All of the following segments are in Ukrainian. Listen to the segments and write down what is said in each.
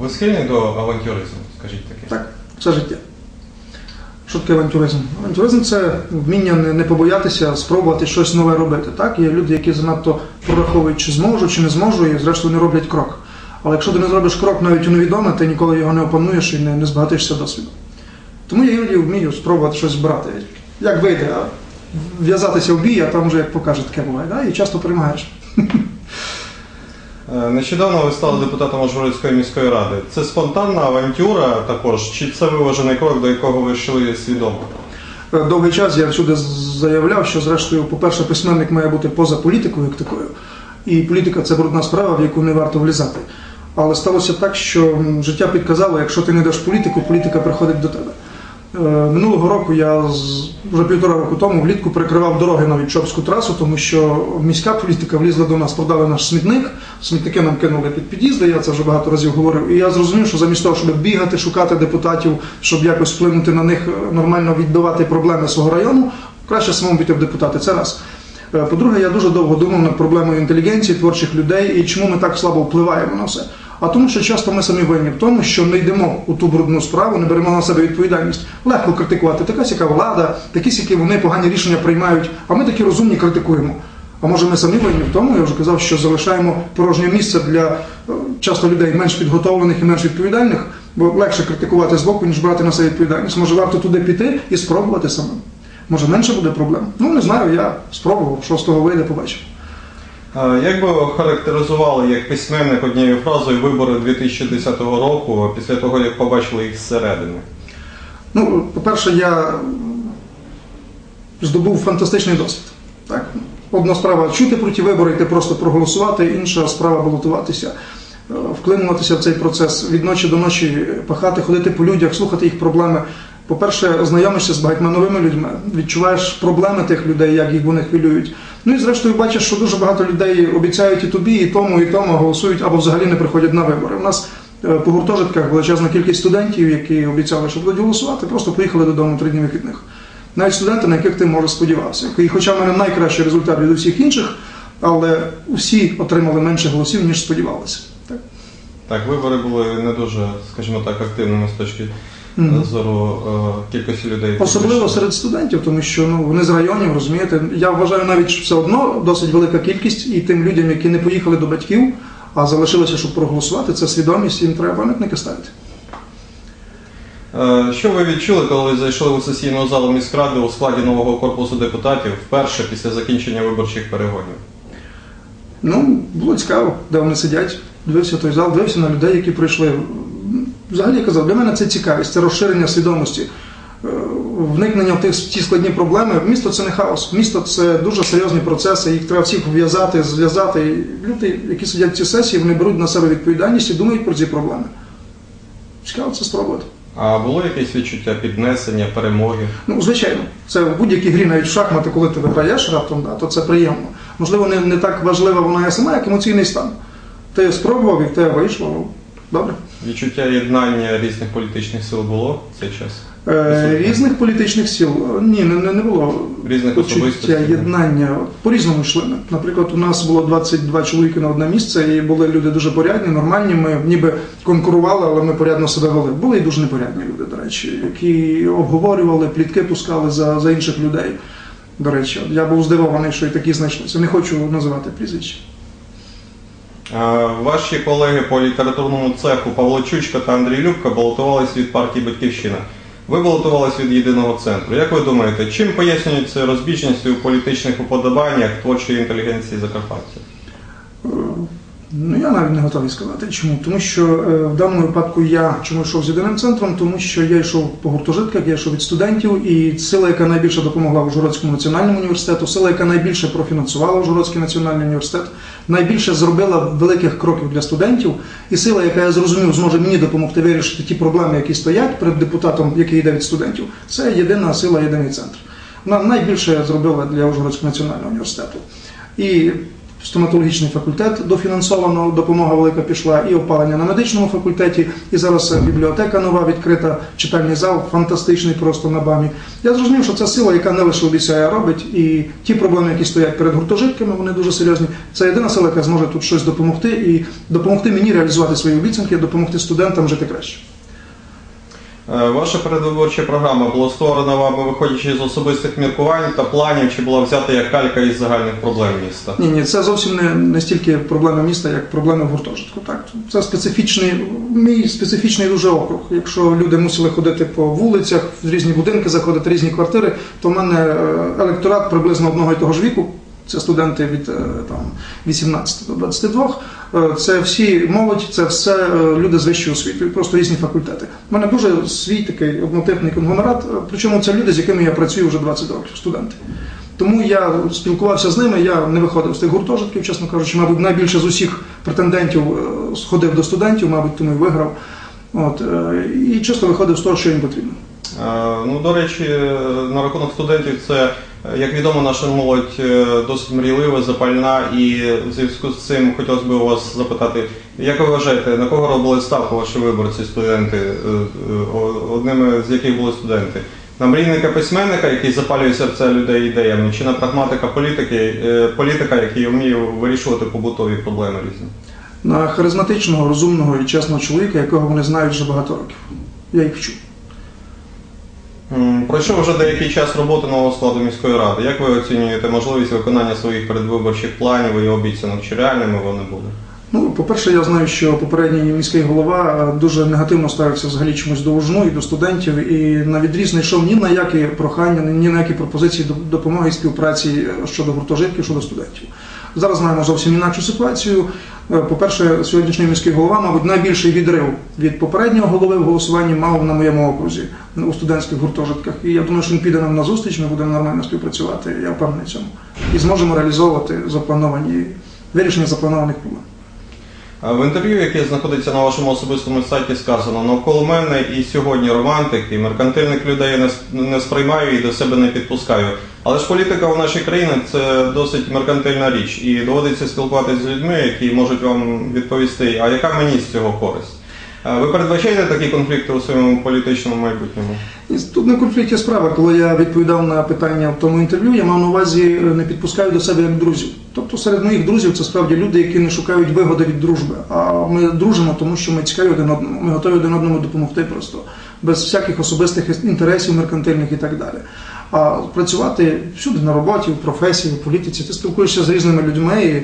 Ви схильні до авантюризму, скажіть таке? Так, все життя. Що таке авантюризм? Авантюризм це вміння не, побоятися спробувати щось нове робити. Так? Є люди, які занадто прораховують, чи зможу, чи не зможу, і зрештою не роблять крок. Але якщо ти не зробиш крок навіть у невідоме, ти ніколи його не опануєш і не, не збагатишся досвіду. Тому я іноді вмію спробувати щось брати. Як вийде, а в'язатися в бій, а там вже як покаже таке буває. Да? І часто перемагаєш. Е, Нещодавно ви стали депутатом Ужгородської міської ради. Це спонтанна авантюра також, чи це виважений крок, до якого ви йшли свідомо? Е, Довгий час я всюди заявляв, що зрештою, по-перше, письменник має бути поза політикою як такою, і політика це брудна справа, в яку не варто влізати. Але сталося так, що життя підказало, якщо ти не в політику, політика приходить до тебе. Е, Минулого року я вже півтора року тому влітку перекривав дороги на Відчопську трасу, тому що міська політика влізла до нас, продали наш смітник, смітники нам кинули під під'їзди, я це вже багато разів говорив. І я зрозумів, що замість того, щоб бігати, шукати депутатів, щоб якось вплинути на них, нормально відбивати проблеми свого району, краще самому піти в депутати. Це раз. Е, По-друге, я дуже довго думав над проблемою інтелігенції, творчих людей і чому ми так слабо впливаємо на все. А тому, що часто ми самі винні в тому, що не йдемо у ту брудну справу, не беремо на себе відповідальність. Легко критикувати. Така сяка влада, такі сякі вони погані рішення приймають, а ми такі розумні критикуємо. А може ми самі винні в тому, я вже казав, що залишаємо порожнє місце для е, часто людей менш підготовлених і менш відповідальних, бо легше критикувати збоку, ніж брати на себе відповідальність. Може варто туди піти і спробувати самим. Може менше буде проблем? Ну не знаю, я спробував, що з того вийде, побачив. Як би охарактеризували як письменник однією фразою вибори 2010 року після того, як побачили їх зсередини? Ну, по-перше, я здобув фантастичний досвід. Так? Одна справа чути про ті вибори, йти просто проголосувати, інша справа балотуватися, е, вклинуватися в цей процес від ночі до ночі, пахати, ходити по людях, слухати їх проблеми. По-перше, знайомишся з багатьма новими людьми, відчуваєш проблеми тих людей, як їх вони хвилюють. Ну і зрештою бачиш, що дуже багато людей обіцяють і тобі, і тому, і тому голосують або взагалі не приходять на вибори. У нас е, по гуртожитках величезна кількість студентів, які обіцяли, що будуть голосувати, просто поїхали додому три дні вихідних. Навіть студенти, на яких ти може сподівався. І хоча в мене найкращий результат від усіх інших, але всі отримали менше голосів, ніж сподівалися. Так. Так, вибори були не дуже, скажімо так, активними з точки. Зору е, кількості людей. Особливо серед студентів, тому що ну вони з районів, розумієте. Я вважаю навіть що все одно досить велика кількість, і тим людям, які не поїхали до батьків, а залишилися, щоб проголосувати, це свідомість, їм треба пам'ятники ставити. Е, Що ви відчули, коли зайшли у сесійну залу міськради у складі нового корпусу депутатів вперше після закінчення виборчих перегонів? Ну, було цікаво, де вони сидять. Дивився той зал, дивився на людей, які прийшли. Взагалі я казав, для мене це цікавість, це розширення свідомості, е, вникнення в ті, складні проблеми. Місто це не хаос. Місто це дуже серйозні процеси, їх треба всіх пов'язати, зв'язати. І Люди, які сидять в цій сесії, вони беруть на себе відповідальність і думають про ці проблеми. Цікаво це спробувати. А було якесь відчуття піднесення, перемоги? Ну, звичайно, це в будь-якій грі, навіть в шахмати, коли ти виграєш раптом, да, то це приємно. Можливо, не, не так важлива вона є сама, як емоційний стан. Ти спробував і в тебе вийшло. Ну, добре. Відчуття єднання різних політичних сил було в цей час? Е, різних політичних сіл ні, не, не, було Різних почуття єднання. По-різному йшли. Наприклад, у нас було 22 чоловіки на одне місце, і були люди дуже порядні, нормальні. Ми ніби конкурували, але ми порядно себе вели. Були і дуже непорядні люди, до речі, які обговорювали, плітки пускали за, за інших людей. До речі, я був здивований, що і такі знайшлися. Не хочу називати прізвища. Ваші колеги по літературному цеху Павло Чучка та Андрій Любка балотувалися від партії Батьківщина. Ви балотувались від єдиного центру. Як ви думаєте, чим пояснюється розбіжність у політичних уподобаннях творчої інтелігенції Закарпаття? Ну, я навіть не готовий сказати. Чому? Тому що е, в даному випадку я чому йшов з єдиним центром, тому що я йшов по гуртожитках, я йшов від студентів, і сила, яка найбільше допомогла Ужгородському національному університету, сила, яка найбільше профінансувала Ужгородський національний університет, найбільше зробила великих кроків для студентів, і сила, яка я зрозумів, зможе мені допомогти вирішити ті проблеми, які стоять перед депутатом, який йде від студентів. Це єдина сила, єдиний центр. Вона найбільше зробила для Ужгородського національного університету. І стоматологічний факультет дофінансовано, допомога велика пішла, і опалення на медичному факультеті, і зараз бібліотека нова відкрита, читальний зал фантастичний просто на БАМі. Я зрозумів, що це сила, яка не лише обіцяє, робить, і ті проблеми, які стоять перед гуртожитками, вони дуже серйозні. Це єдина сила, яка зможе тут щось допомогти і допомогти мені реалізувати свої обіцянки, допомогти студентам жити краще. Е, Ваша передвиборча програма була створена вами, виходячи з особистих міркувань та планів, чи була взята як калька із загальних проблем міста? Ні, ні, це зовсім не, не стільки проблеми міста, як проблеми гуртожитку. Так, це специфічний, мій специфічний дуже округ. Якщо люди мусили ходити по вулицях, в різні будинки, заходити різні квартири, то в мене е, електорат приблизно одного і того ж віку. Це студенти від е, там 18 до 22. Е, Це всі молодь, це все е, люди з вищою освітою, просто різні факультети. У мене дуже свій такий однотипний конгломерат. е, Причому це люди, з якими я працюю вже 20 років, студенти. Тому я спілкувався з ними, я не виходив з тих гуртожитків, чесно кажучи, мабуть, найбільше з усіх претендентів сходив до студентів, мабуть, тому і виграв. От, і чисто виходив з того, що їм потрібно. Ну, до речі, на рахунок студентів, це, як відомо, наша молодь е, досить мрійлива, запальна, і в зв'язку з цим хотілося б у вас запитати, як ви вважаєте, на кого робили ставку ваші виборці, студенти, е, е, одними з яких були студенти? На мрійника письменника, який запалює серця людей ідеями, чи на прагматика політики, політика, який вміє вирішувати побутові проблеми різні? На харизматичного, розумного і чесного чоловіка, якого вони знають вже багато років. Я їх вчу. Пройшов вже деякий час роботи нового складу міської ради. Як ви оцінюєте можливість виконання своїх передвиборчих планів і обіцянок? Чи реальними вони були? Ну, по-перше, я знаю, що попередній міський голова е, дуже негативно ставився взагалі чомусь до ужну і до студентів, і на відріз не йшов ні на які прохання, ні на які пропозиції до- допомоги і співпраці е, щодо гуртожитків, щодо студентів. Зараз маємо зовсім інакшу ситуацію. Е, По-перше, сьогоднішній міський голова, мабуть, найбільший відрив від попереднього голови в голосуванні мав на моєму окрузі у студентських гуртожитках. І я думаю, що він піде нам на зустріч, ми будемо нормально співпрацювати. Я впевнений цьому. І зможемо реалізовувати заплановані вирішення запланованих проблем. В інтерв'ю, яке знаходиться на вашому особистому сайті, сказано навколо мене і сьогодні романтик, і меркантильних людей я не сприймаю і до себе не підпускаю. Але ж політика в нашій країні це досить меркантильна річ, і доводиться спілкуватися з людьми, які можуть вам відповісти, а яка мені з цього користь? Ви передбачаєте такі конфлікти у своєму політичному майбутньому? Тут на конфлікті справа, коли я відповідав на питання в тому інтерв'ю, я мав на увазі е, не підпускаю до себе як друзів. Тобто серед моїх друзів це справді люди, які не шукають вигоди від дружби. А ми дружимо, тому що ми цікаві один одному. Ми готові один одному допомогти просто без всяких особистих інтересів, меркантильних і так далі. А працювати всюди на роботі, в професії, в політиці, ти спілкуєшся з різними людьми. і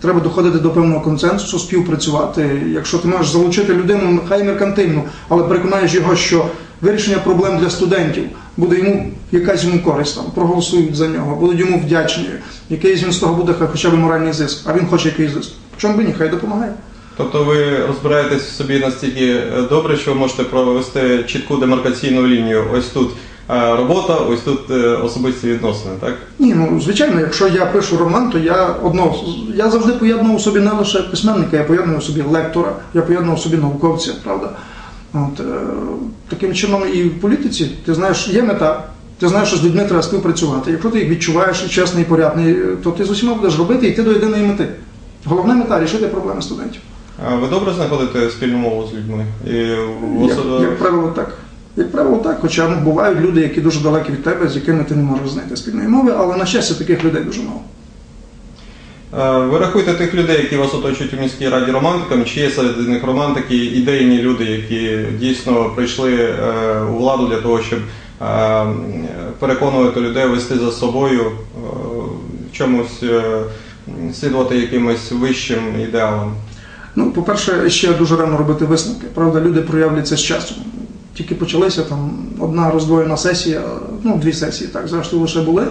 Треба доходити до певного консенсусу, співпрацювати. Якщо ти можеш залучити людину, хай меркантильну, але переконаєш його, що вирішення проблем для студентів буде йому якась йому користь там, проголосують за нього, будуть йому вдячні. Якийсь він з того буде хоча б моральний зиск, а він хоче якийсь зиск. Чому би ні, хай допомагає. Тобто ви розбираєтесь собі настільки е, добре, що ви можете провести чітку демаркаційну лінію. Ось тут робота, ось тут е, особисті відносини, так? Ні, ну звичайно, якщо я пишу роман, то я одно я завжди поєднував собі не лише письменника, я поєднував собі лектора, я поєднував собі науковця, правда. От, е, таким чином і в політиці, ти знаєш, є мета, ти знаєш, що з людьми треба співпрацювати. Якщо ти їх відчуваєш і чесний, і порядний, е, то ти з усіма будеш робити і йти до єдиної мети. Головна мета рішити проблеми студентів. А ви добре знаходите спільну мову з людьми? І Як, як правило, так. Як правило, так. Хоча ну, бувають люди, які дуже далекі від тебе, з якими ти не можеш знайти спільної мови, але на щастя таких людей дуже мало. Е, Ви рахуєте тих людей, які вас оточують у міській раді романтиками, чи є серед них романтики, ідейні люди, які дійсно прийшли е, у владу для того, щоб е, переконувати людей вести за собою, в чомусь слідувати якимось вищим ідеалам? Ну, по-перше, ще дуже рано робити висновки. Правда, люди проявляться з часом. Тільки почалися там одна роздвоєна сесія, ну дві сесії, так зрештою лише були.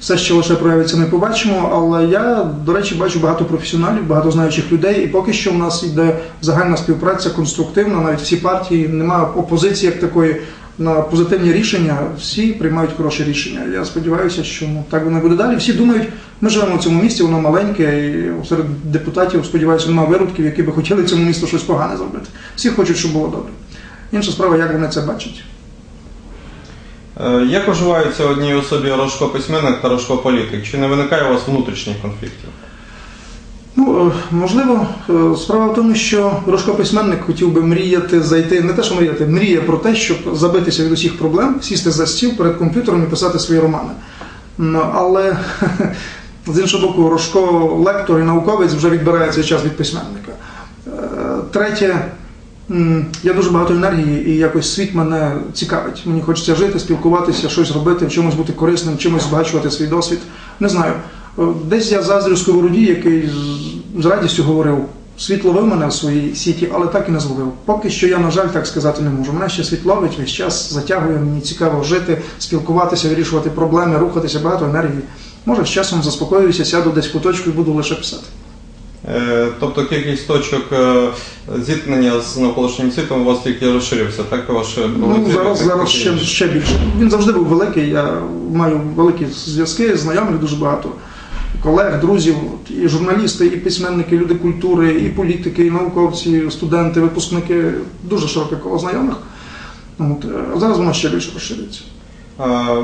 Все ще лише проявиться, ми побачимо. Але я, до речі, бачу багато професіоналів, багато знаючих людей, і поки що в нас йде загальна співпраця, конструктивна. Навіть всі партії немає опозиції як такої на позитивні рішення. Всі приймають хороші рішення. Я сподіваюся, що ну, так воно буде далі. Всі думають, ми живемо в цьому місті, воно маленьке, і серед депутатів, сподіваюся, немає виродків, які би хотіли цьому місту щось погане зробити. Всі хочуть, щоб було добре. Інша справа, як вони це бачать. Е, Як оживаються одній особі Рожко письменник та Рожко політик? Чи не виникає у вас внутрішніх конфліктів? Ну, е, можливо, е, справа в тому, що Рожко письменник хотів би мріяти зайти, не те, що мріяти, мріє про те, щоб забитися від усіх проблем, сісти за стіл перед комп'ютером і писати свої романи. Але з іншого боку, Рожко лектор і науковець вже відбирає цей час від письменника. Третє, я дуже багато енергії, і якось світ мене цікавить. Мені хочеться жити, спілкуватися, щось робити, в чомусь бути корисним, чимось збагачувати свій досвід. Не знаю. Е, Десь я заздрю Сковороді, який з- радістю говорив, світ ловив мене в своїй сіті, але так і не зловив. Поки що я, на жаль, так сказати не можу. Мене ще світ ловить весь час, затягує, мені цікаво жити, спілкуватися, вирішувати проблеми, рухатися, багато енергії. Може, з часом заспокоюся, сяду десь куточку і буду лише писати. Е, Тобто кількість точок е, зіткнення з навколишнім світом у вас тільки розширився, так? Ваше Ну, зараз, зараз ще, ще більше. Він завжди був великий. Я маю великі зв'язки, знайомих дуже багато. Колег, друзів, і журналісти, і письменники, і люди культури, і політики, і науковці, студенти, випускники. Дуже широке коло знайомих. От, е, а зараз воно ще більше розширюється.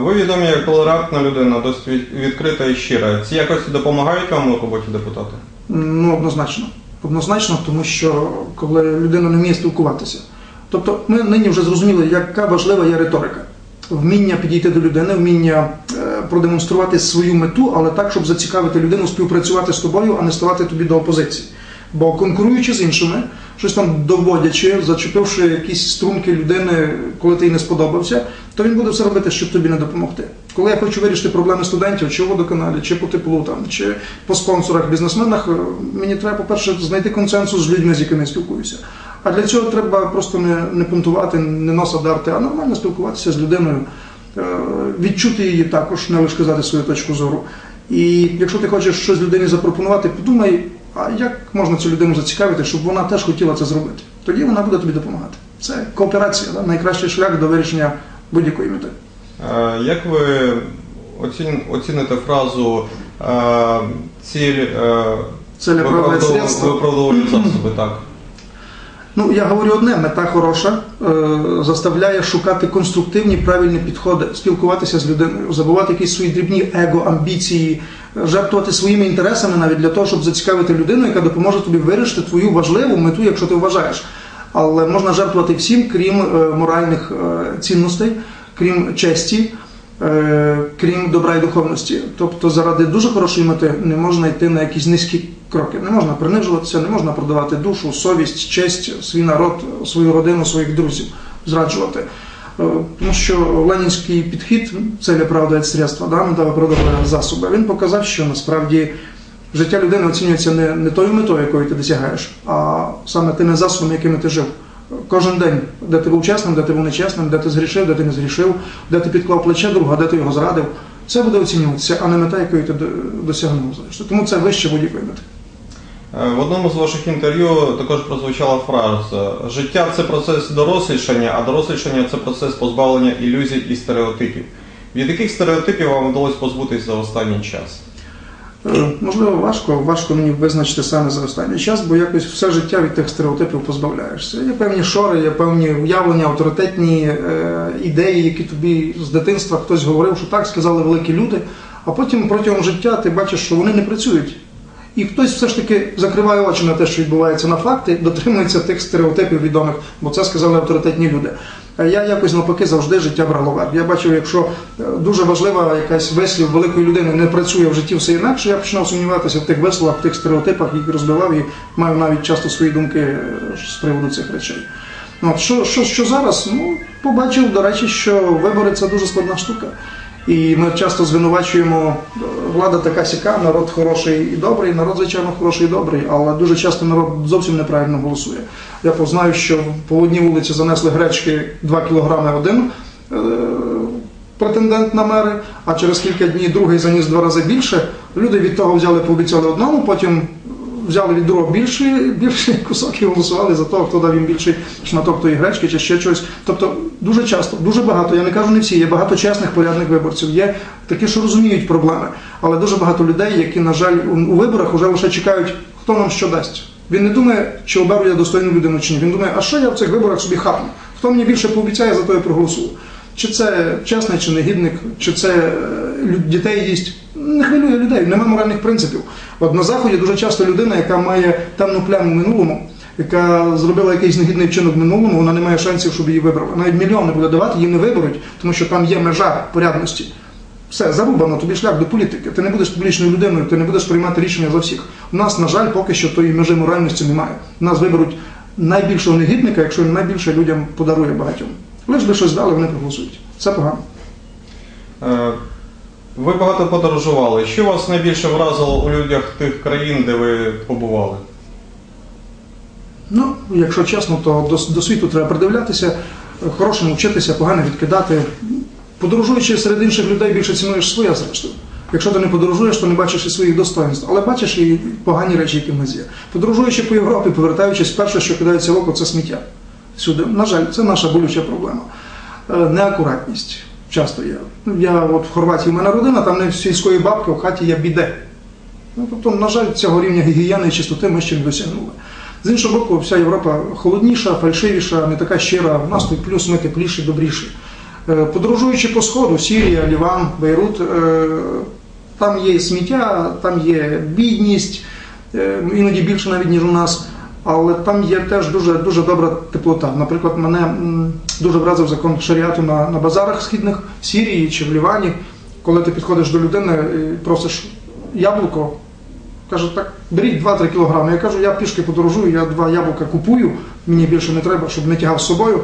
Ви відомі як толерантна людина, досить відкрита і щира. Ці якості допомагають вам у роботі депутата? Ну, однозначно. Однозначно, тому що коли людина не вміє спілкуватися. Тобто ми нині вже зрозуміли, яка важлива є риторика. Вміння підійти до людини, вміння е, продемонструвати свою мету, але так, щоб зацікавити людину, співпрацювати з тобою, а не ставати тобі до опозиції. Бо конкуруючи з іншими, щось там доводячи, зачепивши якісь струнки людини, коли ти їй не сподобався, то він буде все робити, щоб тобі не допомогти. Коли я хочу вирішити проблеми студентів, чи в водоканалі, чи по теплу, там, чи по спонсорах, бізнесменах, е, мені треба, по-перше, знайти консенсус з людьми, з якими я спілкуюся. А для цього треба просто не, не пунктувати, не носа дарти, а нормально спілкуватися з людиною, е, відчути її також, не лише сказати свою точку зору. І якщо ти хочеш щось людині запропонувати, подумай, а як можна цю людину зацікавити, щоб вона теж хотіла це зробити. Тоді вона буде тобі допомагати. Це кооперація, да? найкращий шлях до вирішення будь-якої мети. Е, Як ви оцін- оціните фразу е, ціль виправдовування Цель средства. виправдовує засоби, так? Ну, я говорю одне, мета хороша, е, заставляє шукати конструктивні правильні підходи, спілкуватися з людиною, забувати якісь свої дрібні его, амбіції, жертвувати своїми інтересами навіть для того, щоб зацікавити людину, яка допоможе тобі вирішити твою важливу мету, якщо ти вважаєш. Але можна жертвувати всім, крім е, моральних е, цінностей, крім честі, е, крім добра і духовності. Тобто, заради дуже хорошої мети не можна йти на якісь низькі кроки. Не можна принижуватися, не можна продавати душу, совість, честь, свій народ, свою родину, своїх друзів, зраджувати. Е, Тому що ленінський підхід цель оправдує средства, да, мета виправдовує засоби. Він показав, що насправді життя людини оцінюється не, не тою метою, якою ти досягаєш, а саме тими засобами, якими ти жив. Кожен день, де ти був чесним, де ти був нечесним, де ти згрішив, де ти не згрішив, де ти підклав плече друга, де ти його зрадив. Це буде оцінюватися, а не мета, якої ти до- досягнув. Тому це вище будь-якої мети. Е, В одному з ваших інтерв'ю також прозвучала фраза Життя це процес дорослішання, а дорослішання це процес позбавлення ілюзій і стереотипів. Від яких стереотипів вам вдалося позбутися за останній час? Е, Можливо, важко, важко мені визначити саме за останній час, бо якось все життя від тих стереотипів позбавляєшся. Є певні шори, є певні уявлення, авторитетні е, ідеї, які тобі з дитинства хтось говорив, що так сказали великі люди, а потім протягом життя ти бачиш, що вони не працюють. І хтось все ж таки закриває очі на те, що відбувається на факти, дотримується тих стереотипів відомих, бо це сказали авторитетні люди. А я якось навпаки завжди життя брало верх. Я бачив, якщо е, дуже важлива якась вислів великої людини не працює в житті все інакше, я починав сумніватися в тих висловах, в тих стереотипах, їх розбивав і маю навіть часто свої думки е, з приводу цих речей. От, що, що, що зараз? Ну, побачив, до речі, що вибори це дуже складна штука. І ми часто звинувачуємо е, влада така сяка, народ хороший і добрий, народ, звичайно, хороший і добрий, але дуже часто народ зовсім неправильно голосує. Я познаю, що по одній вулиці занесли гречки 2 кілограми один е, претендент на мери, а через кілька днів другий заніс два рази більше. Люди від того взяли, пообіцяли одному, потім взяли від другого більший, більший кусок і голосували за того, хто дав їм більший шматок тої гречки чи ще щось. Тобто дуже часто, дуже багато, я не кажу не всі, є багато чесних, порядних виборців, є такі, що розуміють проблеми, але дуже багато людей, які, на жаль, у, у виборах вже лише чекають, хто нам що дасть. Він не думає, чи оберу я достойну людину чи ні. Він думає, а що я в цих виборах собі хапну? Хто мені більше пообіцяє, за то я проголосую. Чи це чесний, чи негідник, чи це е, дітей їсть. Не хвилює людей, немає моральних принципів. От на заході дуже часто людина, яка має темну пляму в минулому, яка зробила якийсь негідний вчинок в минулому, вона не має шансів, щоб її вибрали. Навіть мільйон не буде давати, її не виберуть, тому що там є межа порядності. Все, зарубано, тобі шлях до політики. Ти не будеш публічною людиною, ти не будеш приймати рішення за всіх. У нас, на жаль, поки що тої межі моральності немає. Нас виберуть найбільшого негідника, якщо він найбільше людям подарує багатьом. Лиш би щось дали, вони проголосують. Це погано. Ви багато подорожували. Що вас найбільше вразило у людях тих країн, де ви побували? Ну, якщо чесно, то до, до світу треба придивлятися, хорошому вчитися, погано відкидати. Подорожуючи серед інших людей, більше цінуєш своє зрештою. Якщо ти не подорожуєш, то не бачиш і своїх достоинств, але бачиш і погані речі, які в нас є. Подорожуючи по Європі, повертаючись, перше, що кидається в око, це сміття. Всюди. На жаль, це наша болюча проблема. Е, Неакуратність часто є. Я от в Хорватії в мене родина, там не в сільської бабки, в хаті є біде. Ну, тобто, на жаль, цього рівня гігієни і чистоти ми ще не досягнули. З іншого боку, вся Європа холодніша, фальшивіша, не така щира. У нас тут плюс ми тепліші, добріші. Е, Подорожуючи по сходу, Сірія, Ліван, Бейрут, е, там є сміття, там є бідність, е, іноді більше навіть ніж у нас. Але там є теж дуже дуже добра теплота. Наприклад, мене дуже вразив закон шаріату на, на базарах східних в Сірії чи в Лівані, коли ти підходиш до людини і просиш яблуко, каже, так, беріть 2-3 кілограми. Я кажу, я пішки подорожую, я два яблука купую, мені більше не треба, щоб не тягав з собою.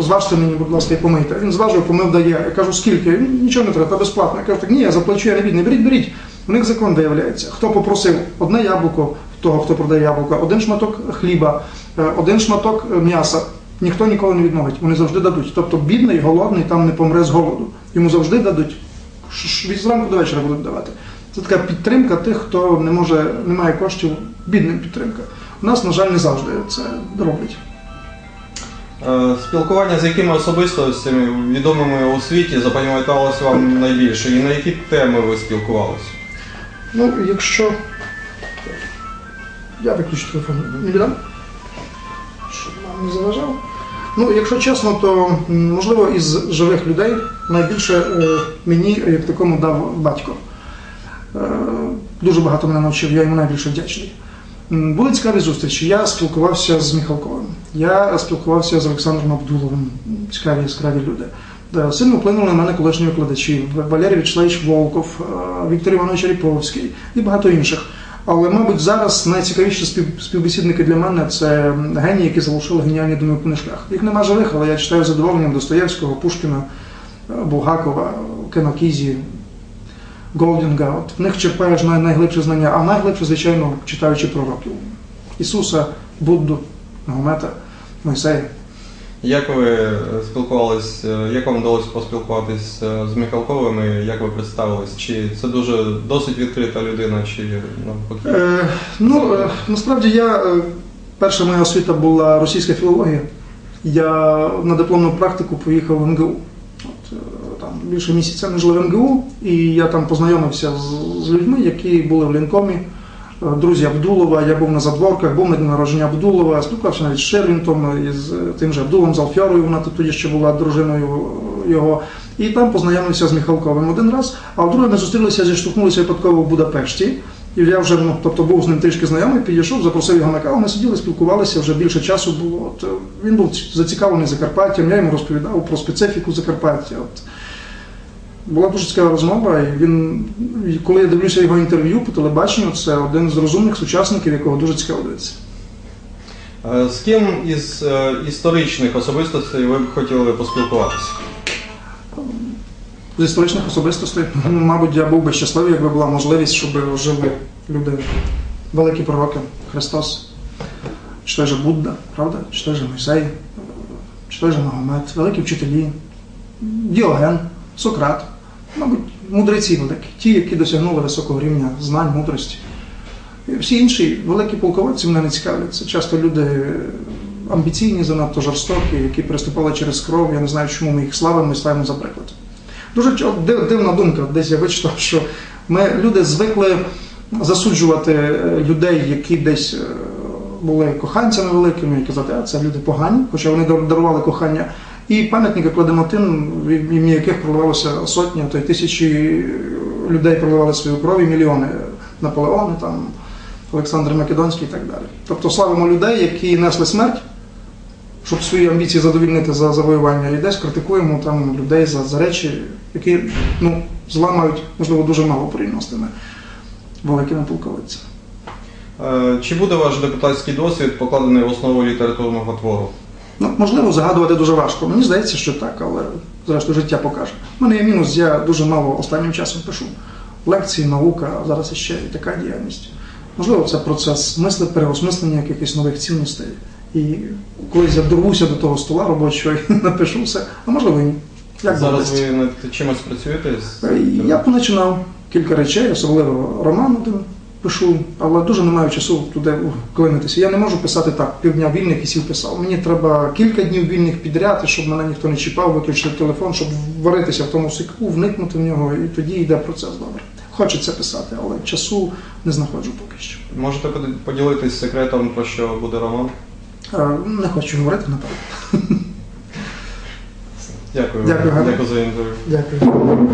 Зважте мені, будь ласка, і помийте. Він зважив, помив дає. Я кажу, скільки? Нічого не треба, безплатно. Я кажу, так ні, я заплачу, я не бідний. Беріть, беріть. У них закон виявляється. Хто попросив одне яблуко того, хто продає яблука, один шматок хліба, е, один шматок е, м'яса. Ніхто ніколи не відмовить. Вони завжди дадуть. Тобто бідний, голодний там не помре з голоду. Йому завжди дадуть. Від зранку до вечора будуть давати. Це така підтримка тих, хто не може, не має коштів, бідним підтримка. У нас, на жаль, не завжди це роблять. Е, Спілкування з якими особистостями відомими у світі запам'яталось вам найбільше? І на які теми ви спілкувалися? Ну, якщо. Я виключу телефон. Не віддам? Щоб вам не заважав. Ну, якщо чесно, то можливо із живих людей найбільше е, мені як такому дав батько. Е, дуже багато мене навчив, я йому найбільше вдячний. Були цікаві зустрічі. Я спілкувався з Михалковим, я спілкувався з Олександром Абдуловим. Цікаві, яскраві люди. Е, Сильно вплинули на мене колишні викладачі Валерій Вячеславович Волков, Віктор Іванович Ріповський і багато інших. Але, мабуть, зараз найцікавіші спів- співбесідники для мене це генії, які залишили геніальні думи в книжках. Їх нема живих, але я читаю задоволенням Достоєвського, Пушкіна, Булгакова, Кенокізі, Голдінга. От в них черпаєш най- найглибші знання, а найглибше, звичайно, читаючи пророків. Ісуса, Будду, Магомета, Мойсея. Як ви е, спілкувались, е, як вам вдалося поспілкуватись е, з Михалковим і як ви представились? Чи це дуже досить відкрита людина, чи навпаки? Е, ну, насправді я перша моя освіта була російська філологія. Я на дипломну практику поїхав в МГУ. От, там більше місяця не жили в МГУ, і я там познайомився з, з людьми, які були в Лінкомі. Е, Друзі Абдулова, я був на задворках, був на дні народження Абдулова, спілкувався навіть з Шерлінтом, із е, тим же Абдулом, з Алфьорою, вона тоді ще була дружиною його. І там познайомився з Михалковим один раз, а вдруге ми зустрілися, зіштовхнулися випадково в Будапешті. І я вже ну, тобто був з ним трішки знайомий, підійшов, запросив його на каву. Ми сиділи, спілкувалися, вже більше часу було. От, е, він був зацікавлений Закарпаттям, я йому розповідав про специфіку Закарпаття. От. Була дуже цікава розмова, і він, коли я дивлюся його інтерв'ю по телебаченню, це один з розумних сучасників, якого дуже цікаво дивитися. Е, З ким із е, історичних особистостей ви б хотіли поспілкуватися? З історичних особистостей, ну, мабуть, я був би щасливий, якби була можливість, щоб жили люди, великі пророки, Христос, чи той же Будда, правда? Чи той же Мойсей, чи той же Магомед, великі вчителі, Діоген, Сократ, мабуть, мудреці великі, ті, які досягнули високого рівня знань, мудрості. Всі інші великі полководці мене не цікавлять. Це часто люди амбіційні, занадто жорстокі, які переступали через кров. Я не знаю, чому ми їх славимо і ставимо за приклад. Дуже дивна думка, десь я вичитав, що ми люди звикли засуджувати е, людей, які десь е, були коханцями великими, і казати, а це люди погані, хоча вони дар- дарували кохання. І пам'ятники кладемо тим, в ім'я яких проливалося сотні, то й тисячі людей проливали свою кров і мільйони Наполеони, там, Олександр Македонський і так далі. Тобто славимо людей, які несли смерть, щоб свої амбіції задовільнити за завоювання, і десь критикуємо там людей за, за речі, які ну, зла мають, можливо, дуже мало порівняно з тими великими полководцями. Е, Чи буде ваш депутатський досвід покладений в основу літературного твору? Ну, можливо, загадувати дуже важко. Мені здається, що так, але зрештою життя покаже. У мене є мінус, я дуже мало останнім часом пишу. Лекції, наука, а зараз іще і така діяльність. Можливо, це процес мисли, переосмислення якихось нових цінностей. І колись я дорвуся до того стола робочого і напишу все, а можливо і ні. Як Зараз ви над чимось працюєте? Е, Я починав кілька речей, особливо роман один пишу, але дуже не маю часу туди вклинитися. Я не можу писати так, півдня вільних і сів писав. Мені треба кілька днів вільних підряд, щоб мене ніхто не чіпав, виключити телефон, щоб варитися в тому сику, вникнути в нього, і тоді йде процес добре. Хочеться писати, але часу не знаходжу поки що. Можете поділитись секретом, про що буде роман? Е, Не хочу говорити наперед. Дякую. Дякую, Дякую за інтерв'ю. Дякую.